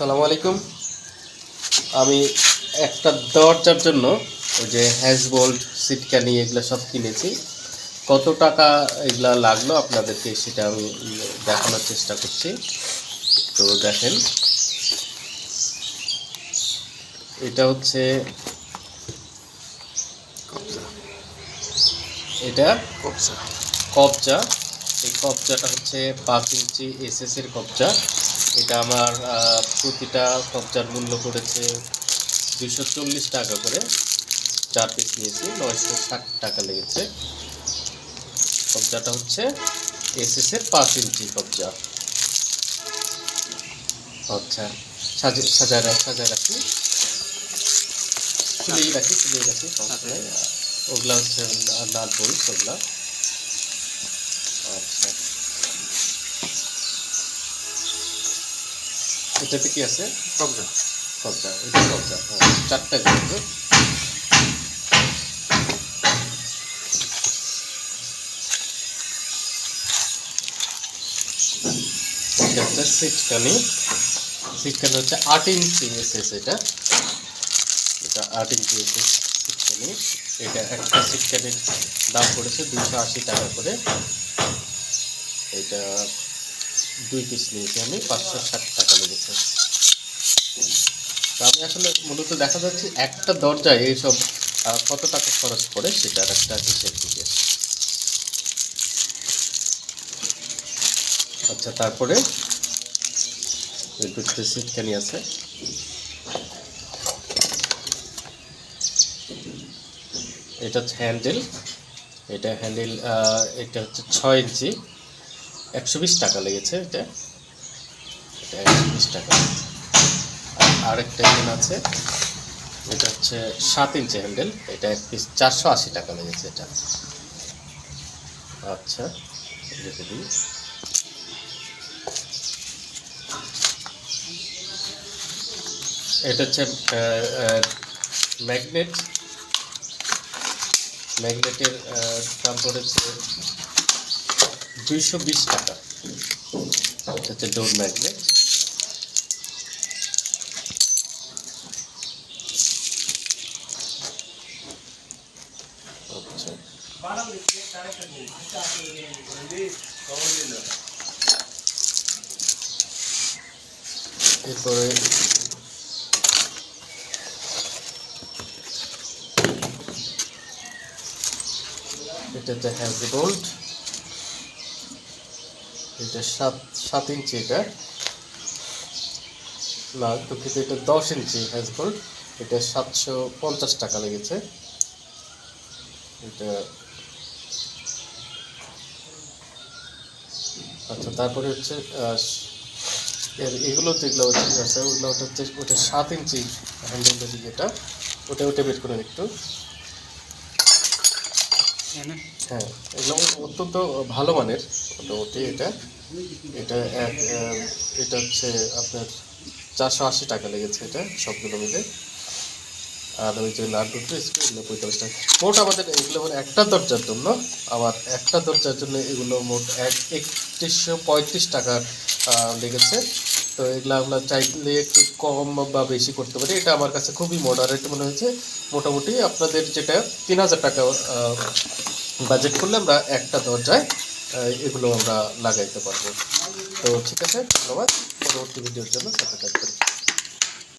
আসসালামু আলাইকুম। আমি একটা দরজার জন্য ওই যে হ্যাজবোল্ট সিটকানি এগুলো সব কিনেছি। কত টাকা এগুলা লাগল আপনাদেরকে সেটা আমি দেখানোর চেষ্টা করছি। তো দেখেন। এটা হচ্ছে এটা কবজা। কবজা। এই কবজাটা হচ্ছে পাঁচ ইঞ্চি এসএস এর কবজা। এটা আমার প্রতিটা কবজার মূল্য পড়েছে দুশো চল্লিশ টাকা করে। চার পিস নিয়েছি নয়শো ষাট টাকা লেগেছে। কবজাটা হচ্ছে এসএস এর পাঁচ ইঞ্চি কবজা। আচ্ছা সাজে সাজায় রাখ সাজায় রাখি। খুলেই রাখি খুলেই রাখি ওগুলা হচ্ছে নাট বলস ওগুলা এটাতে কি আছে? কবজা কবজা এটা কবজা হ্যাঁ চারটা হচ্ছে সিটকানি সিটকানি হচ্ছে আট ইঞ্চি এটা। এটা আট ইঞ্চি সিটকানি এটা একটা সিটকানির দাম পড়েছে দুশো আশি টাকা করে। এটা দুই পিস নিয়েছি আমি, পাঁচশো ষাট টাকা লেগেছে। তো আমি আসলে মূলত দেখা যাচ্ছে একটা দরজায় এইসব কত টাকা খরচ পড়ে সেটার একটা হিসেব দিকে। আচ্ছা তারপরে সিটখানি আছে এটা হচ্ছে হ্যান্ডেল, এটা হ্যান্ডেল এটা হচ্ছে ছয় ইঞ্চি। একশো বিশ টাকা লেগেছে এটা। এটা একশো বিশ টাকা। আর আরেকটা এখানে আছে। এটা হচ্ছে সাত ইঞ্চি হ্যান্ডেল। এটা এক পিস চারশো আশি টাকা লেগেছে এটা। আচ্ছা রেখে দিই। এটা হচ্ছে ম্যাগনেট। ম্যাগনেটের দাম পড়েছে দুইশো বিশ টাকা। এটা হচ্ছে ডোর ম্যাগনেট আচ্ছা। এরপরে এটা হচ্ছে হ্যান্ড বোল্ট এটা সাত সাত ইঞ্চি এটা। না, দুঃখিত, এটা দশ ইঞ্চি হ্যান্ড বোল্ট। এটা সাতশো পঞ্চাশ টাকা লেগেছে। এটা আচ্ছা তারপরে হচ্ছে এগুলো যেগুলো ঠিক আছে ওগুলো হচ্ছে, ওটা সাত ইঞ্চি হ্যান্ডেলটা এটা। ওটা ওটা বের করেন একটু। হ্যাঁ এগুলো অত্যন্ত ভালো মানের। মোটামুটি এটা এটা এক এটা হচ্ছে আপনার চারশো আশি টাকা লেগেছে এটা, সবগুলো মিলে। আর ওই যে লাড্ডু এগুলো পঁয়তাল্লিশ টাকা। মোট আমাদের এগুলো হলো একটা দরজার জন্য, আবার একটা দরজার জন্য এগুলো মোট এক, একত্রিশশো পঁয়ত্রিশ টাকা লেগেছে। তো এগুলো আমরা চাইলে একটু কম বা বেশি করতে পারি। এটা আমার কাছে খুবই মডারেট মনে হয়েছে। মোটামুটি আপনাদের যেটা তিন হাজার টাকা বাজেট করলে আমরা একটা দরজায় এগুলো আমরা লাগাইতে পারব। তো ঠিক আছে, ধন্যবাদ। পরবর্তী ভিডিওর জন্য সাথে থাকবেন।